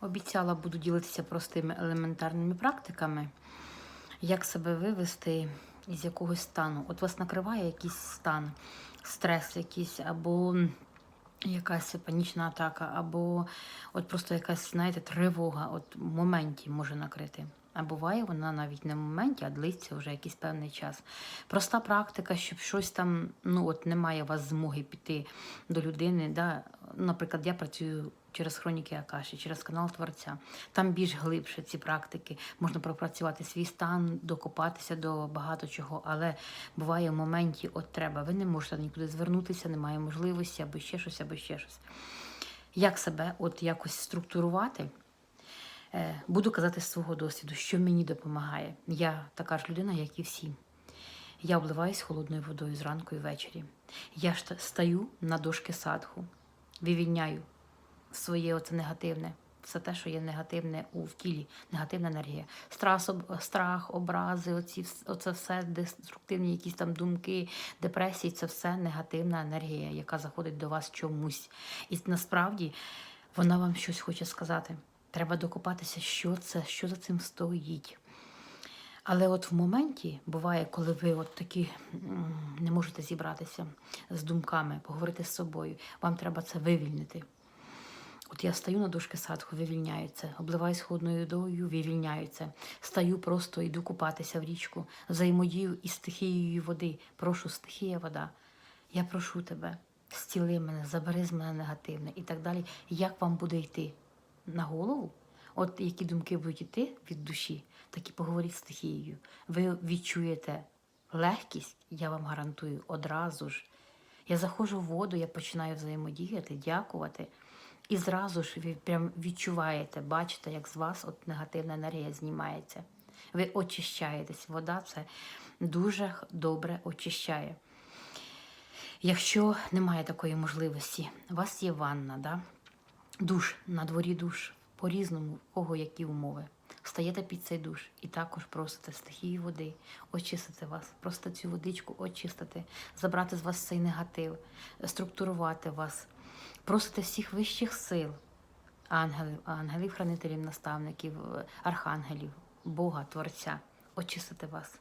Обіцяла, буду ділитися простими елементарними практиками, як себе вивести із якогось стану. От вас накриває якийсь стан, стрес якийсь, або якась панічна атака, або от просто якась, знаєте, тривога от в моменті може накрити. А буває вона навіть не в моменті, а длиться вже якийсь певний час. Проста практика, щоб щось там, ну от немає у вас змоги піти до людини. Да? Наприклад, я працюю через хроніки Акаші, через канал Творця. Там більш глибше ці практики. Можна пропрацювати свій стан, докопатися до багато чого, але буває в моменті, от треба, ви не можете нікуди звернутися, немає можливості, або ще щось, або ще щось. Як себе от якось структурувати? Е, Буду казати з свого досвіду, що мені допомагає. Я така ж людина, як і всі. Я обливаюсь холодною водою зранку і ввечері. Я стаю на дошки садху, вивільняю своє оце негативне, все те, що є негативне у в тілі, негативна енергія. Страх, страх образи, оці, оце все деструктивні якісь там думки, депресії це все негативна енергія, яка заходить до вас чомусь. І насправді вона вам щось хоче сказати. Треба докопатися, що це, що за цим стоїть. Але от в моменті буває, коли ви от такі не можете зібратися з думками, поговорити з собою, вам треба це вивільнити. От я стою на дошки садху, вивільняються, обливаюсь холодною водою, вивільняються. Стаю просто, йду купатися в річку, взаємодію із стихією води. Прошу, стихія вода. Я прошу тебе, зціли мене, забери з мене негативне і так далі. Як вам буде йти на голову? От які думки будуть йти від душі, так і поговоріть з стихією. Ви відчуєте легкість, я вам гарантую, одразу ж. Я заходжу в воду, я починаю взаємодіяти, дякувати. І зразу ж ви прям відчуваєте, бачите, як з вас от негативна енергія знімається. Ви очищаєтесь. Вода це дуже добре очищає. Якщо немає такої можливості, у вас є ванна, да? душ, на дворі душ, по-різному, в кого які умови. Стаєте під цей душ і також просите стихію води, очистити вас, просто цю водичку очистити, забрати з вас цей негатив, структурувати вас, просите всіх вищих сил, ангелів, ангелів, хранителів, наставників, архангелів, Бога, Творця, очистити вас.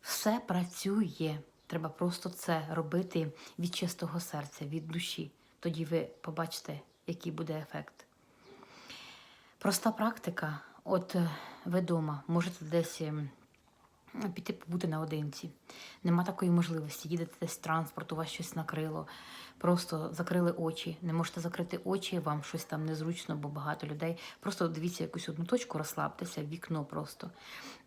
Все працює. Треба просто це робити від чистого серця, від душі. Тоді ви побачите, який буде ефект. Проста практика. От е, ви можете десь ем, піти побути наодинці. Нема такої можливості. Їдете десь в транспорт, у вас щось накрило. Просто закрили очі. Не можете закрити очі, вам щось там незручно, бо багато людей. Просто дивіться якусь одну точку, розслабтеся, вікно просто.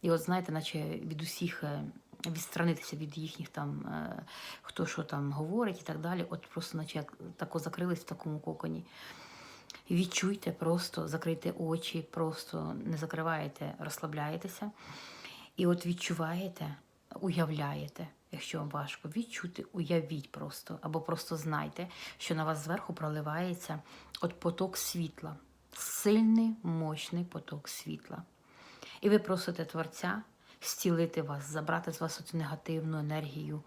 І от знаєте, наче від усіх е, відстранитися від їхніх там, е, хто що там говорить і так далі. От просто наче як тако закрились в такому коконі. Відчуйте просто, закрийте очі, просто не закриваєте, розслабляєтеся. І от відчуваєте, уявляєте, якщо вам важко, відчути, уявіть просто, або просто знайте, що на вас зверху проливається от поток світла, сильний, мощний поток світла. І ви просите Творця зцілити вас, забрати з вас цю негативну енергію,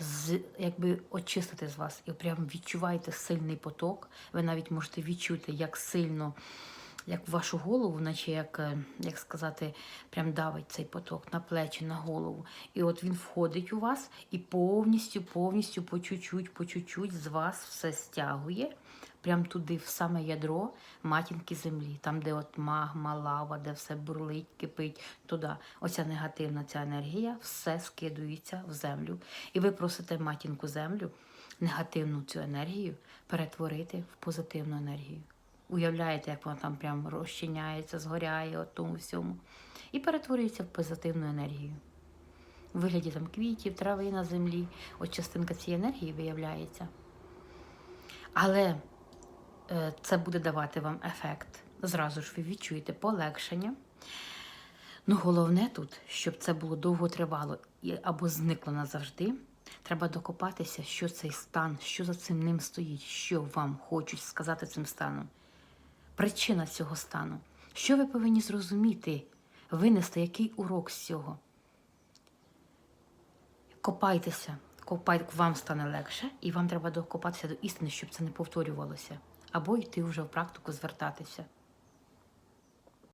з, якби очистити з вас. І прям відчуваєте сильний поток. Ви навіть можете відчути, як сильно, як в вашу голову, наче як, е, як сказати, прям давить цей поток на плечі, на голову. І от він входить у вас і повністю, повністю, по чуть-чуть, по чуть-чуть з вас все стягує. Прям туди, в саме ядро матінки землі, там, де от магма, лава, де все бурлить, кипить, туди. Оця негативна ця енергія, все скидується в землю. І ви просите матінку землю, негативну цю енергію перетворити в позитивну енергію. Уявляєте, як вона там прям розчиняється, згоряє от тому всьому. І перетворюється в позитивну енергію. У вигляді там квітів, трави на землі. От частинка цієї енергії виявляється. Але е, це буде давати вам ефект. Зразу ж ви відчуєте полегшення. Ну, головне тут, щоб це було довго тривало або зникло назавжди. Треба докопатися, що цей стан, що за цим ним стоїть, що вам хочуть сказати цим станом. Причина цього стану. Що ви повинні зрозуміти, винести який урок з цього? Копайтеся, копай, вам стане легше, і вам треба докопатися до істини, щоб це не повторювалося. або йти вже в практику звертатися.